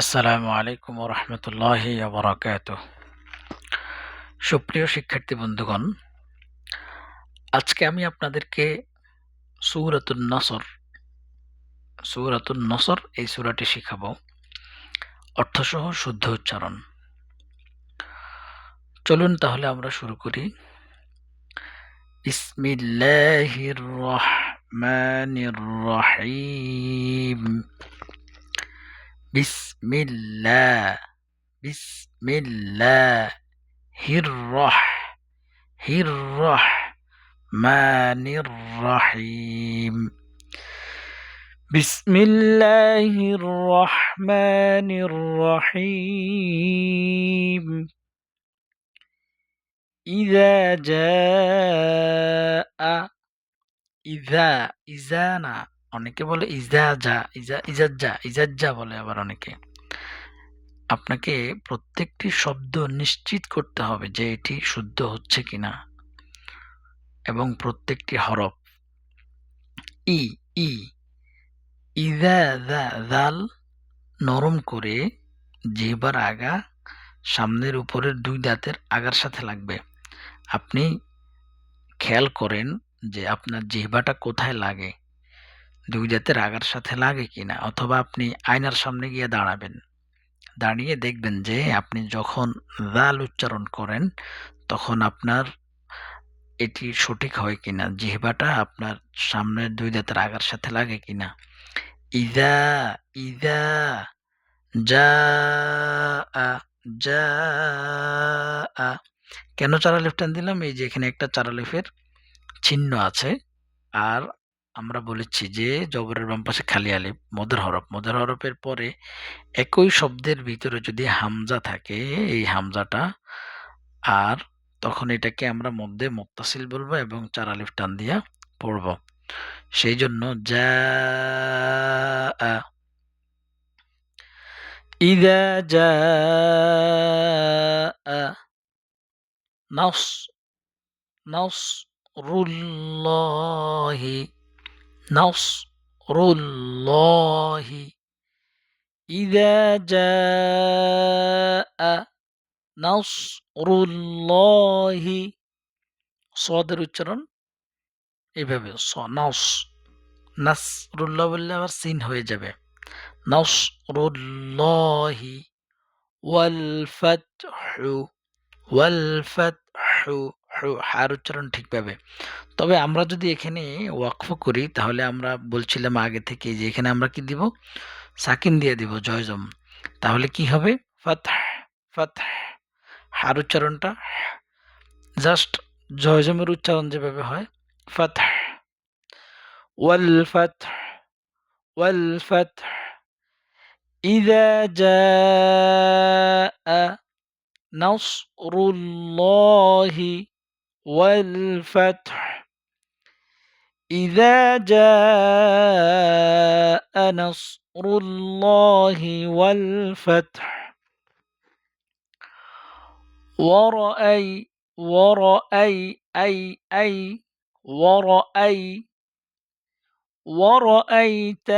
আসসালামু আলাইকুম রহমতুল্লাহি বরাকাত সুপ্রিয় শিক্ষার্থী বন্ধুগণ, আজকে আমি আপনাদেরকে সৌরাতুন নসর সৌরাতুন নসর এই সুরাটি শিখাবো। অর্থসহ শুদ্ধ উচ্চারণ। চলুন তাহলে আমরা শুরু করি। বিসমিল্লাহির রহমানির রহিম। بسم الله بسم الله. هرّح هرّح. مان الرحيم؟ بسم الله الرحمن الرحيم. إذا جاء إذا إذانا. অনেকে বলে ইজা যা, ইজা ইজাজ্জা ইজাজ্জা বলে আবার অনেকে। আপনাকে প্রত্যেকটি শব্দ নিশ্চিত করতে হবে যে এটি শুদ্ধ হচ্ছে কিনা। এবং প্রত্যেকটি হরফ। ই ই। ইদা দা নরম করে জিহ্বার আগা সামনের উপরের দুই দাঁতের আগার সাথে লাগবে। আপনি খেয়াল করেন যে আপনার জিহ্বাটা কোথায় লাগে। দুই দাঁতের আগার সাথে লাগে কিনা অথবা আপনি আয়নার সামনে গিয়ে দাঁড়াবেন। দাঁড়িয়ে দেখবেন যে আপনি যখন দাল উচ্চারণ করেন, তখন আপনার এটি সঠিক হয় কিনা, জিহ্বাটা আপনার সামনের দুই দাঁতের আগার সাথে লাগে কিনা। ইদা ইদা, যা যা কেন চারা লেফটান দিলাম? এই যে এখানে একটা চারা লেফের চিহ্ন আছে। আর আমরা বলেছি যে, জবরের বাম পাশে খালি আলিফ মদের হরফ। মদের হরফের পরে একই শব্দের ভিতরে যদি হামজা থাকে, এই হামজাটা, আর তখন এটাকে আমরা মধ্যে মুক্তাসিল বলব এবং চার আলিফ টান দিয়া পড়ব। সেই জন্য যা ইদা যা নাস নাসরুল্লাহি نصر الله إذا جاء نصر الله সদের উচ্চারণ এইভাবে স নস নাসরুল্লাহ বললে আবার সিন হয়ে যাবে নসরুল্লাহি ওয়াল ফাতহু ওয়াল ফাতহু হার উচ্চারণ ঠিকভাবে তবে আমরা যদি এখানে ওয়াকফ করি তাহলে আমরা বলছিলাম আগে থেকে যে এখানে আমরা কি দিব সাকিন দিয়ে দিব জয়জম তাহলে কি হবে ফাতহ ফাতহ হার উচ্চারণটা জাস্ট জয়জমের উচ্চারণ যেভাবে হয় ফাতহ ওয়াল ফাতহ ওয়াল ফাতহ إذا جاء نصر الله والفتح إذا جاء نصر الله والفتح ورأي ورأي أي أي ورأي ورأيت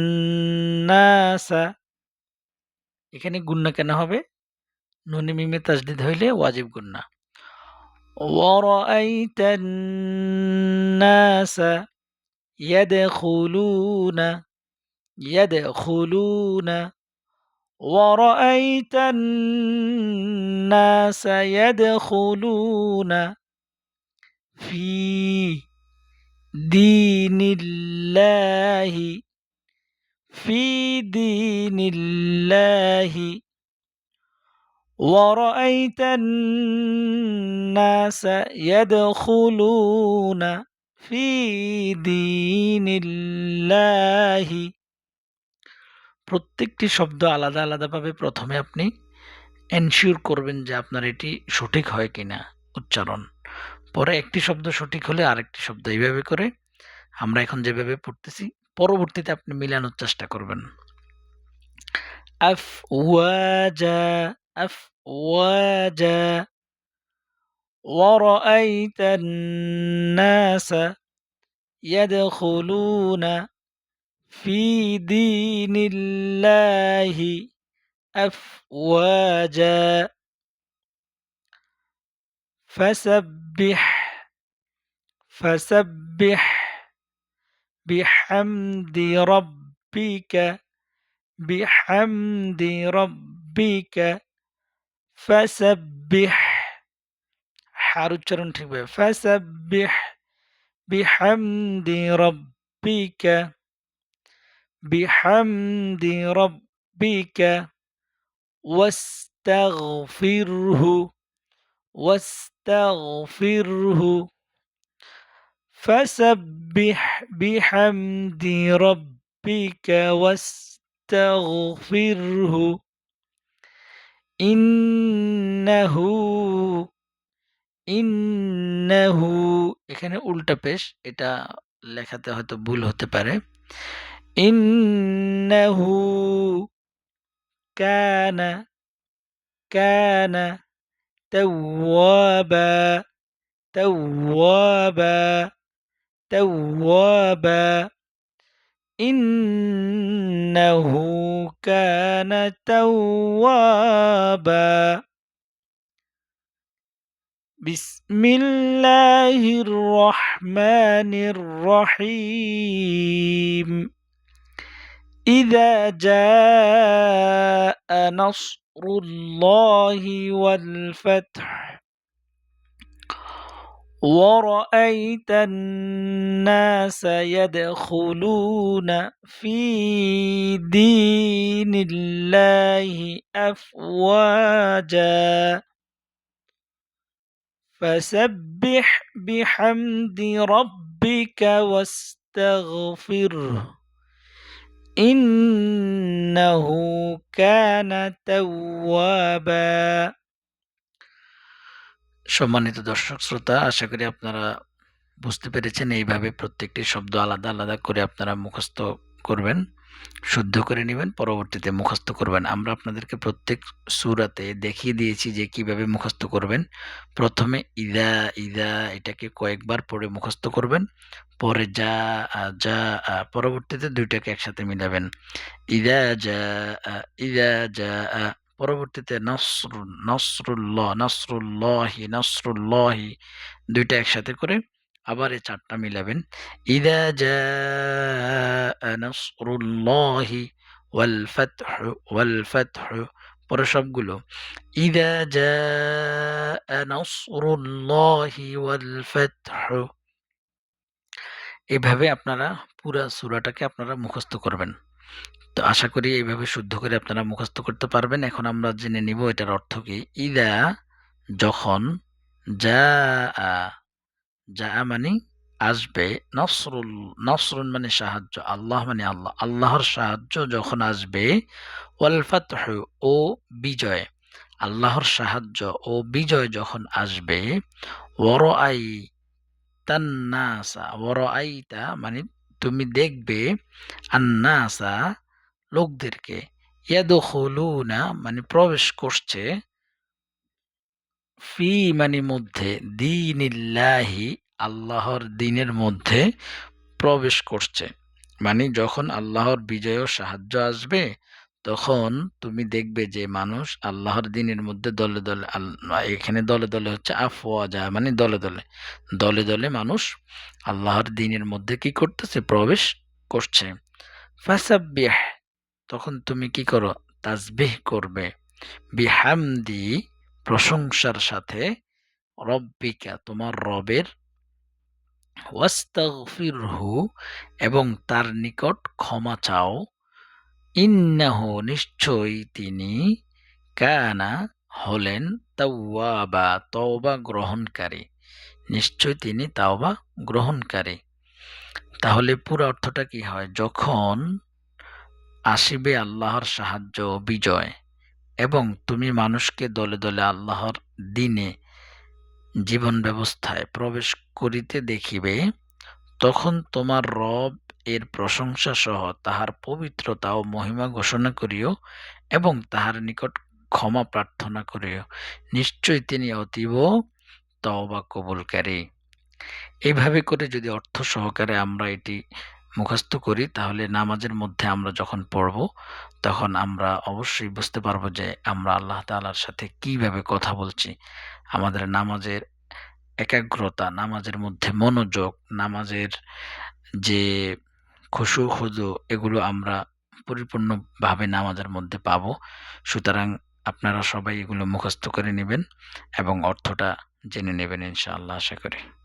الناس এখানে গুন্না কেন হবে নুনে মিমে তাজদিদ হইলে ওয়াজিব গুন্না ورأيت الناس يدخلون يدخلون. ورأيت الناس يدخلون في دين الله في دين الله. ورأيت الناس يدخلون في دين الله প্রত্যেকটি শব্দ আলাদা আলাদাভাবে প্রথমে আপনি এনশিওর করবেন যে আপনার এটি সঠিক হয় কিনা উচ্চারণ পরে একটি শব্দ সঠিক হলে আরেকটি শব্দ এইভাবে করে আমরা এখন যেভাবে পড়তেছি পরবর্তীতে আপনি মিলানোর চেষ্টা করবেন আফ ওয়াজা أفواجا ورأيت الناس يدخلون في دين الله أفواجا فسبح فسبح بحمد ربك بحمد ربك فسبح হার উচ্চারণ ঠিকভাবে فسبح بحمد ربك بحمد ربك واستغفره واستغفره فسبح بحمد ربك واستغفره ইন্নাহু ইন্নাহু এখানে উল্টা পেশ এটা লেখাতে হয়তো ভুল হতে পারে। ইন্নাহু কানা কানা তাওয়াবা তাওয়াবা তাওয়াবা إنه كان توابا. بسم الله الرحمن الرحيم. إذا جاء نصر الله والفتح ورأيت الناس يدخلون في دين الله أفواجا فسبح بحمد ربك واستغفره إنه كان توابا সম্মানিত দর্শক শ্রোতা, আশা করি আপনারা বুঝতে পেরেছেন, এইভাবে প্রত্যেকটি শব্দ আলাদা আলাদা করে আপনারা মুখস্থ করবেন, শুদ্ধ করে নেবেন, পরবর্তীতে মুখস্থ করবেন। আমরা আপনাদেরকে প্রত্যেক সুরাতে দেখিয়ে দিয়েছি যে কীভাবে মুখস্থ করবেন। প্রথমে ইদা ইদা এটাকে কয়েকবার পড়ে মুখস্থ করবেন, পরে যা যা পরবর্তীতে দুইটাকে একসাথে মিলাবেন। ইদা, যা ইদা, যা পরবর্তীতে নসর নসরুল্লাহ, নসরুল্লাহি নসরুল্লাহি দুইটা একসাথে করে আবার এই চারটা মিলাবেন। ইদা জা নসরুল্লাহি ওয়াল ফাতহ ওয়াল ফাতহ পরে সবগুলো। ইদা জা নসরুল্লাহি ওয়াল ফাতহ এভাবে আপনারা পুরা সূরাটাকে আপনারা মুখস্থ করবেন। তো আশা করি এইভাবে শুদ্ধ করে আপনারা মুখস্থ করতে পারবেন। এখন আমরা জেনে নিব এটার অর্থ কি। ইদা যখন যা যা মানে আসবে নসরুল নসরুন মানে সাহায্য, আল্লাহ মানে আল্লাহ। আল্লাহর সাহায্য যখন আসবে, ওয়াল ও বিজয়। আল্লাহর সাহায্য ও বিজয় যখন আসবে ওর আই তান্নাসা ওর আইতা মানে তুমি দেখবে, আন্নাসা লোকদেরকে, ইয়াদখুলুনা মানে প্রবেশ করছে ফি মানে মধ্যে, দিনিল্লাহি আল্লাহর দিনের মধ্যে প্রবেশ করছে। মানে যখন আল্লাহর বিজয় ও সাহায্য আসবে, তখন তুমি দেখবে যে মানুষ আল্লাহর দিনের মধ্যে দলে দলে এখানে দলে দলে হচ্ছে আফওয়া যায় মানে দলে দলে। দলে দলে মানুষ আল্লাহর দিনের মধ্যে কি করতেছে? প্রবেশ করছে। ফাসাব্বিহ তখন তুমি কি করো? তাজবিহ করবে। বিহামদি প্রশংসার সাথে রব্বিকা তোমার রবের ওয়াস্তাগফিরহু এবং তার নিকট ক্ষমা চাও। ইন্নাহু নিশ্চয়ই তিনি কানা হলেন তাওয়াবা, তওবা গ্রহণকারী। নিশ্চয় তিনি তাওবা গ্রহণকারী। তাহলে পুরো অর্থটা কি হয়? যখন আসিবে আল্লাহর সাহায্য ও বিজয়, এবং তুমি মানুষকে দলে দলে আল্লাহর দিনে জীবন ব্যবস্থায় প্রবেশ করিতে দেখিবে, তখন তোমার রব এর প্রশংসা সহ তাহার পবিত্রতা ও মহিমা ঘোষণা করিও এবং তাহার নিকট ক্ষমা প্রার্থনা করিও। নিশ্চয় তিনি অতীব তওবা কবুলকারী। এইভাবে করে যদি অর্থ সহকারে আমরা এটি মুখস্থ করি, তাহলে নামাজের মধ্যে আমরা যখন পড়ব, তখন আমরা অবশ্যই বুঝতে পারব যে আমরা আল্লাহ তাআলার সাথে কীভাবে কথা বলছি। আমাদের নামাজের একাগ্রতা, নামাজের মধ্যে মনোযোগ, নামাজের যে খুশু খুদু এগুলো আমরা পরিপূর্ণভাবে নামাজের মধ্যে পাব। সুতরাং আপনারা সবাই এগুলো মুখস্থ করে নেবেন এবং অর্থটা জেনে নেবেন ইনশাআল্লাহ, আশা করি।